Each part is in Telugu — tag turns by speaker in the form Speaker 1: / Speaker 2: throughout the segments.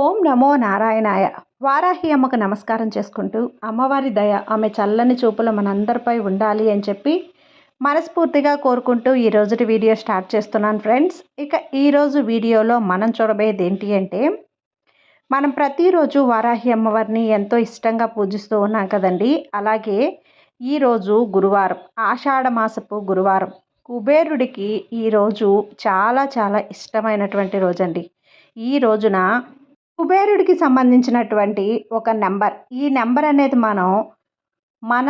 Speaker 1: ఓం నమో నారాయణాయ. వారాహి అమ్మకు నమస్కారం చేసుకుంటూ అమ్మవారి దయ ఆమె చల్లని చూపులు మనందరిపై ఉండాలి అని చెప్పి మనస్ఫూర్తిగా కోరుకుంటూ ఈ రోజుటి వీడియో స్టార్ట్ చేస్తున్నాను ఫ్రెండ్స్. ఇక ఈరోజు వీడియోలో మనం చూడబోయేది ఏంటి అంటే మనం ప్రతిరోజు వారాహి అమ్మవారిని ఎంతో ఇష్టంగా పూజిస్తూ ఉన్నాం కదండి. అలాగే ఈరోజు గురువారం ఆషాఢ మాసపు గురువారం. కుబేరుడికి ఈరోజు చాలా చాలా ఇష్టమైనటువంటి రోజండి. ఈ రోజున కుబేరుడికి సంబంధించినటువంటి ఒక నెంబర్. ఈ నెంబర్ అనేది మనం మన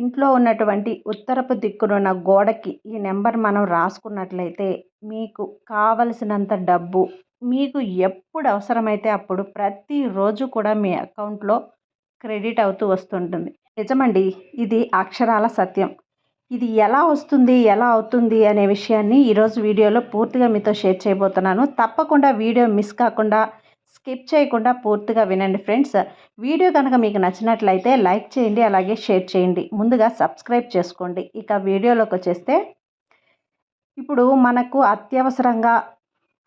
Speaker 1: ఇంట్లో ఉన్నటువంటి ఉత్తరపు దిక్కునున్న గోడకి ఈ నెంబర్ మనం రాసుకున్నట్లయితే మీకు కావలసినంత డబ్బు మీకు ఎప్పుడు అవసరమైతే అప్పుడు ప్రతిరోజు కూడా మీ అకౌంట్లో క్రెడిట్ అవుతూ వస్తుంటుంది. నిజమండి ఇది అక్షరాల సత్యం. ఇది ఎలా వస్తుంది ఎలా అవుతుంది అనే విషయాన్ని ఈరోజు వీడియోలో పూర్తిగా మీతో షేర్ చేయబోతున్నాను. తప్పకుండా వీడియో మిస్ కాకుండా స్కిప్ చేయకుండా పూర్తిగా వినండి ఫ్రెండ్స్. వీడియో కనుక మీకు నచ్చినట్లయితే లైక్ చేయండి అలాగే షేర్ చేయండి. ముందుగా సబ్స్క్రైబ్ చేసుకోండి. ఇక వీడియోలోకి వచ్చేస్తే ఇప్పుడు మనకు అత్యవసరంగా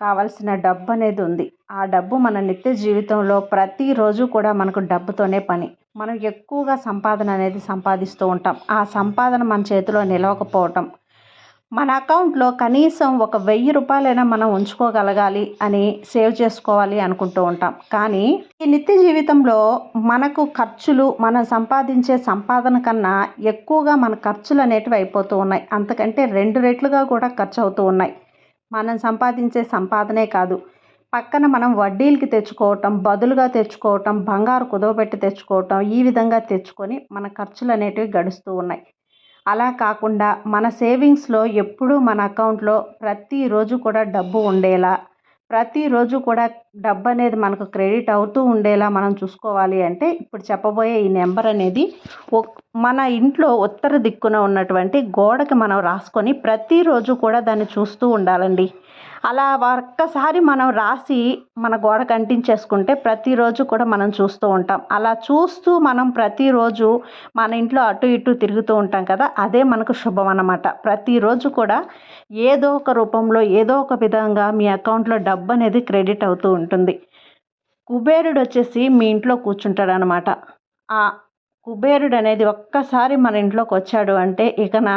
Speaker 1: కావాల్సిన డబ్బు అనేది ఉంది. ఆ డబ్బు మన నిత్య జీవితంలో ప్రతిరోజు కూడా మనకు డబ్బుతోనే పని. మనం ఎక్కువగా సంపాదన అనేది సంపాదిస్తూ ఉంటాం. ఆ సంపాదన మన చేతిలో నిలవకపోవటం మన అకౌంట్లో కనీసం ఒక వెయ్యి రూపాయలైనా మనం ఉంచుకోగలగాలి అని సేవ్ చేసుకోవాలి అనుకుంటూ ఉంటాం. కానీ ఈ నిత్య జీవితంలో మనకు ఖర్చులు మనం సంపాదించే సంపాదన కన్నా ఎక్కువగా మన ఖర్చులు అనేటివి అయిపోతూ ఉన్నాయి. అంతకంటే రెండు రెట్లుగా కూడా ఖర్చు అవుతూ ఉన్నాయి. మనం సంపాదించే సంపాదనే కాదు. పక్కన మనం వడ్డీలకి తెచ్చుకోవటం బదులుగా తెచ్చుకోవటం బంగారు కుదవబెట్టి తెచ్చుకోవటం ఈ విధంగా తెచ్చుకొని మన ఖర్చులు అనేటివి గడుస్తూ ఉన్నాయి. అలా కాకుండా మన సేవింగ్స్లో ఎప్పుడూ మన అకౌంట్లో ప్రతిరోజు కూడా డబ్బు ఉండేలా ప్రతిరోజు కూడా డబ్బు అనేది మనకు క్రెడిట్ అవుతూ ఉండేలా మనం చూసుకోవాలి అంటే ఇప్పుడు చెప్పబోయే ఈ నెంబర్ అనేది మన ఇంట్లో ఉత్తర దిక్కున ఉన్నటువంటి గోడకి మనం రాసుకొని ప్రతిరోజు కూడా దాన్ని చూస్తూ ఉండాలండి. అలా ఒక్కసారి మనం రాసి మన గోడకు అంటించేసుకుంటే ప్రతిరోజు కూడా మనం చూస్తూ ఉంటాం. అలా చూస్తూ మనం ప్రతిరోజు మన ఇంట్లో అటు ఇటు తిరుగుతూ ఉంటాం కదా అదే మనకు శుభం అన్నమాట. ప్రతిరోజు కూడా ఏదో ఒక రూపంలో ఏదో ఒక విధంగా మీ అకౌంట్లో డబ్బు అనేది క్రెడిట్ అవుతూ ఉంటుంది. కుబేరుడు వచ్చేసి మీ ఇంట్లో కూర్చుంటాడు అనమాట ఆ కుబేరుడు అనేది ఒక్కసారి మన ఇంట్లోకి వచ్చాడు అంటే ఇకన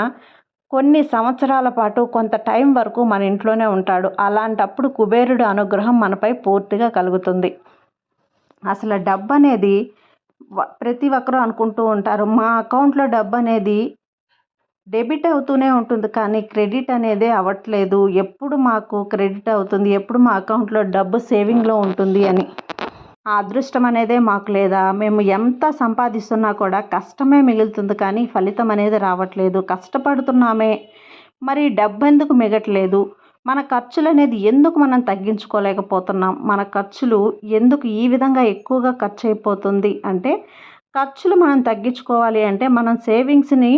Speaker 1: కొన్ని సంవత్సరాల పాటు కొంత టైం వరకు మన ఇంట్లోనే ఉంటాడు. అలాంటప్పుడు కుబేరుడు అనుగ్రహం మనపై పూర్తిగా కలుగుతుంది. అసలు డబ్బు అనేది ప్రతి ఒక్కరూ అనుకుంటూ ఉంటారు. మా అకౌంట్లో డబ్బు అనేది డెబిట్ అవుతూనే ఉంటుంది కానీ క్రెడిట్ అనేది అవ్వట్లేదు. ఎప్పుడు మాకు క్రెడిట్ అవుతుంది? ఎప్పుడు మా అకౌంట్లో డబ్బు సేవింగ్లో ఉంటుంది అని. ఆ అదృష్టం అనేదే మాకు లేదా. మేము ఎంత సంపాదిస్తున్నా కూడా కష్టమే మిగులుతుంది కానీ ఫలితం అనేది రావట్లేదు. కష్టపడుతున్నామే. మరి డబ్బు ఎందుకు మిగట్లేదు? మన ఖర్చులు అనేది ఎందుకు మనం తగ్గించుకోలేకపోతున్నాం? మన ఖర్చులు ఎందుకు ఈ విధంగా ఎక్కువగా ఖర్చు అయిపోతుంది? అంటే ఖర్చులు మనం తగ్గించుకోవాలి అంటే మనం సేవింగ్స్ని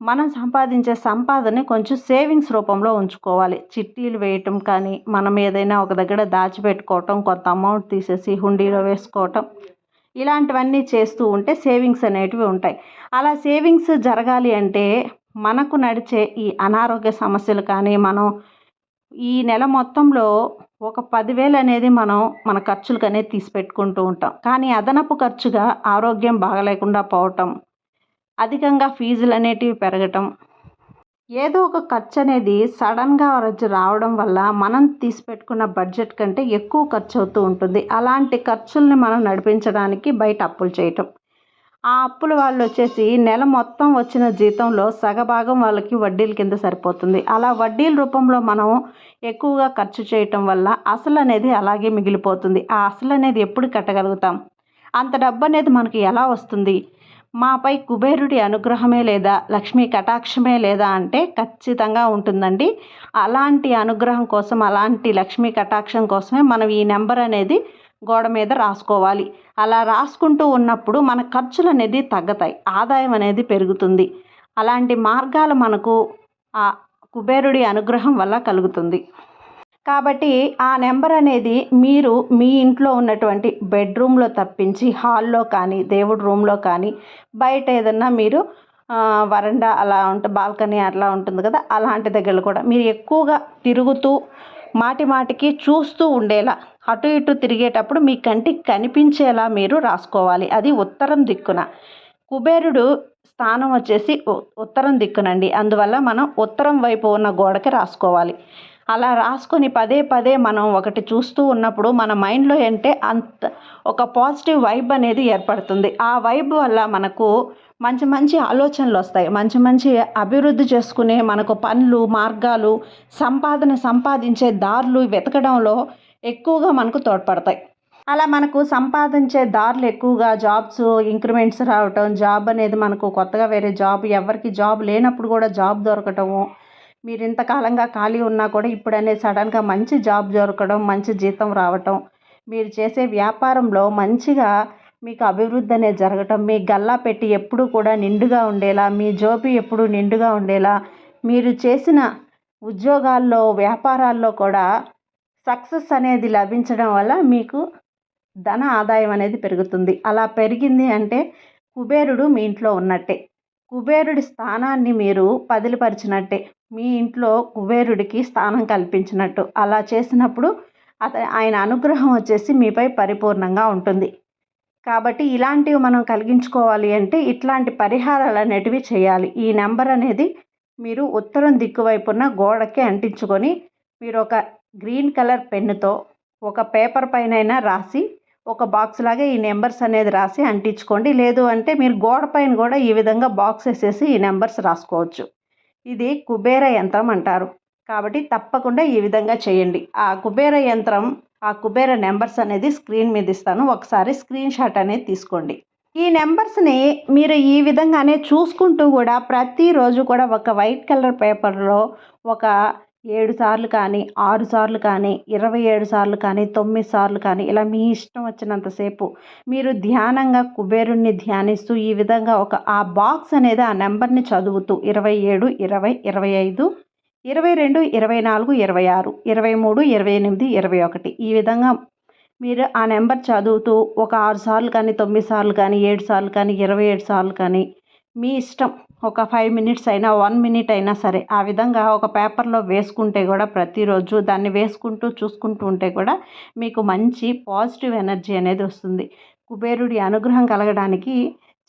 Speaker 1: మనం సంపాదించే సంపాదనని కొంచెం సేవింగ్స్ రూపంలో ఉంచుకోవాలి. చిట్టీలు వేయటం కానీ మనం ఏదైనా ఒక దగ్గర దాచిపెట్టుకోవటం కొంత అమౌంట్ తీసేసి హుండీలో వేసుకోవటం ఇలాంటివన్నీ చేస్తూ ఉంటే సేవింగ్స్ అనేటివి ఉంటాయి. అలా సేవింగ్స్ జరగాలి అంటే మనకు నడిచే ఈ అనారోగ్య సమస్యలు కానీ మనం ఈ నెల మొత్తంలో ఒక పదివేలు అనేది మనం మన ఖర్చులకనే తీసి పెట్టుకుంటూ ఉంటాం. కానీ అదనపు ఖర్చుగా ఆరోగ్యం బాగలేకుండా పోవటం అధికంగా ఫీజులు అనేటివి పెరగటం. ఏదో ఒక ఖర్చు అనేది సడన్గా రావడం వల్ల మనం తీసిపెట్టుకున్న బడ్జెట్ కంటే ఎక్కువ ఖర్చు అవుతూ ఉంటుంది. అలాంటి ఖర్చుల్ని మనం నడిపించడానికి బయట అప్పులు చేయటం. ఆ అప్పుల వాళ్ళు వచ్చేసి నెల మొత్తం వచ్చిన జీతంలో సగభాగం వాళ్ళకి వడ్డీల కింద సరిపోతుంది. అలా వడ్డీల రూపంలో మనం ఎక్కువగా ఖర్చు చేయటం వల్ల అసలు అనేది అలాగే మిగిలిపోతుంది. ఆ అసలు అనేది ఎప్పుడు కట్టగలుగుతాం? అంత డబ్బు అనేది మనకి ఎలా వస్తుంది? మాపై కుబేరుడి అనుగ్రహమే లేదా లక్ష్మీ కటాక్షమే లేదా అంటే ఖచ్చితంగా ఉంటుందండి. అలాంటి అనుగ్రహం కోసం అలాంటి లక్ష్మీ కటాక్షం కోసమే మనం ఈ నెంబర్ అనేది గోడ మీద రాసుకోవాలి. అలా రాసుకుంటూ ఉన్నప్పుడు మన ఖర్చులు అనేది తగ్గుతాయి ఆదాయం అనేది పెరుగుతుంది. అలాంటి మార్గాలు మనకు ఆ కుబేరుడి అనుగ్రహం వల్ల కలుగుతుంది. కాబట్టి ఆ నెంబర్ అనేది మీరు మీ ఇంట్లో ఉన్నటువంటి బెడ్రూమ్లో తప్పించి హాల్లో కానీ దేవుడి రూమ్లో కానీ బయట ఏదన్నా మీరు వరండా అలా ఉంటే బాల్కనీ అట్లా ఉంటుంది కదా అలాంటి దగ్గర కూడా మీరు ఎక్కువగా తిరుగుతూ మాటి మాటికి చూస్తూ ఉండేలా అటు ఇటు తిరిగేటప్పుడు మీ కంటికి కనిపించేలా మీరు రాసుకోవాలి. అది ఉత్తరం దిక్కున. కుబేరుడు స్థానం వచ్చేసి ఉత్తరం దిక్కునండి. అందువల్ల మనం ఉత్తరం వైపు ఉన్న గోడకి రాసుకోవాలి. అలా రాసుకొని పదే పదే మనం ఒకటి చూస్తూ ఉన్నప్పుడు మన మైండ్లో అంటే అంత ఒక పాజిటివ్ వైబ్ అనేది ఏర్పడుతుంది. ఆ వైబ్ వల్ల మనకు మంచి మంచి ఆలోచనలు వస్తాయి. మంచి మంచి అభివృద్ధి చేసుకునే మనకు పనులు మార్గాలు సంపాదన సంపాదించే దారులు వెతకడంలో ఎక్కువగా మనకు తోడ్పడతాయి. అలా మనకు సంపాదించే దారులు ఎక్కువగా జాబ్స్ ఇంక్రిమెంట్స్ రావటం జాబ్ అనేది మనకు కొత్తగా వేరే జాబ్ ఎవరికి జాబ్ లేనప్పుడు కూడా జాబ్ దొరకటము మీరు ఇంతకాలంగా ఖాళీ ఉన్నా కూడా ఇప్పుడనే సడన్గా మంచి జాబ్ దొరకడం మంచి జీతం రావటం మీరు చేసే వ్యాపారంలో మంచిగా మీకు అభివృద్ధి అనేది జరగటం మీ గల్లా పెట్టి ఎప్పుడు కూడా నిండుగా ఉండేలా మీ జోబి ఎప్పుడు నిండుగా ఉండేలా మీరు చేసిన ఉద్యోగాల్లో వ్యాపారాల్లో కూడా సక్సెస్ అనేది లభించడం వల్ల మీకు ధన ఆదాయం అనేది పెరుగుతుంది. అలా పెరిగింది అంటే కుబేరుడు మీ ఇంట్లో ఉన్నట్టే. కుబేరుడి స్థానాన్ని మీరు పదిలిపరిచినట్టే. మీ ఇంట్లో కుబేరుడికి స్థానం కల్పించినట్టు. అలా చేసినప్పుడు అతని ఆయన అనుగ్రహం వచ్చేసి మీపై పరిపూర్ణంగా ఉంటుంది. కాబట్టి ఇలాంటివి మనం కలిగించుకోవాలి అంటే ఇట్లాంటి పరిహారాలు అనేటివి చేయాలి. ఈ నెంబర్ అనేది మీరు ఉత్తరం దిక్కువైపున్న గోడకి అంటించుకొని మీరు ఒక గ్రీన్ కలర్ పెన్నుతో ఒక పేపర్ పైన రాసి ఒక బాక్స్ లాగా ఈ నెంబర్స్ అనేది రాసి అంటించుకోండి. లేదు అంటే మీరు గోడ పైన కూడా ఈ విధంగా బాక్స్ వేసేసి ఈ నెంబర్స్ రాసుకోవచ్చు. ఇది కుబేర యంత్రం అంటారు. కాబట్టి తప్పకుండా ఈ విధంగా చేయండి. ఆ కుబేర యంత్రం ఆ కుబేర నెంబర్స్ అనేది స్క్రీన్ మీద ఇస్తాను. ఒకసారి స్క్రీన్ షాట్ అనేది తీసుకోండి. ఈ నెంబర్స్ని మీరు ఈ విధంగానే చూసుకుంటూ కూడా ప్రతిరోజు కూడా ఒక వైట్ కలర్ పేపర్లో ఒక ఏడు సార్లు కానీ ఆరు సార్లు కానీ ఇరవై ఏడు సార్లు కానీ తొమ్మిది సార్లు కానీ ఇలా మీ ఇష్టం వచ్చినంతసేపు మీరు ధ్యానంగా కుబేరుణ్ణి ధ్యానిస్తూ ఈ విధంగా ఒక ఆ బాక్స్ అనేది ఆ నెంబర్ని చదువుతూ ఇరవై ఏడు ఇరవై ఇరవై ఐదు ఇరవై రెండు ఇరవై నాలుగు ఇరవై ఆరు ఇరవై మూడు ఇరవై ఎనిమిది ఇరవై ఒకటి ఈ విధంగా మీరు ఆ నెంబర్ చదువుతూ ఒక ఆరు సార్లు కానీ తొమ్మిది సార్లు కానీ ఏడు సార్లు కానీ ఇరవై ఏడు సార్లు కానీ మీ ఇష్టం ఒక ఫైవ్ మినిట్స్ అయినా వన్ మినిట్ అయినా సరే ఆ విధంగా ఒక పేపర్లో వేసుకుంటే కూడా ప్రతిరోజు దాన్ని వేసుకుంటూ చూసుకుంటూ ఉంటే కూడా మీకు మంచి పాజిటివ్ ఎనర్జీ అనేది వస్తుంది. కుబేరుడి అనుగ్రహం కలగడానికి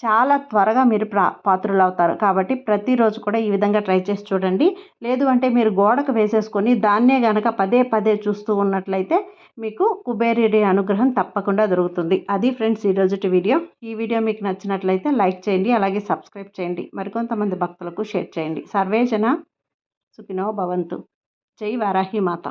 Speaker 1: చాలా త్వరగా మీరు ప్రా పాత్రులు అవుతారు కాబట్టి ప్రతిరోజు కూడా ఈ విధంగా ట్రై చేసి చూడండి. లేదు అంటే మీరు గోడకు వేసేసుకొని దాన్నే కనుక పదే పదే చూస్తూ ఉన్నట్లయితే మీకు కుబేరుడి అనుగ్రహం తప్పకుండా దొరుకుతుంది. అది ఫ్రెండ్స్ ఈరోజుటి వీడియో. ఈ వీడియో మీకు నచ్చినట్లయితే లైక్ చేయండి అలాగే సబ్స్క్రైబ్ చేయండి. మరికొంతమంది భక్తులకు షేర్ చేయండి. సర్వేజన సుఖినో భవంతు. జై వారాహి మాత.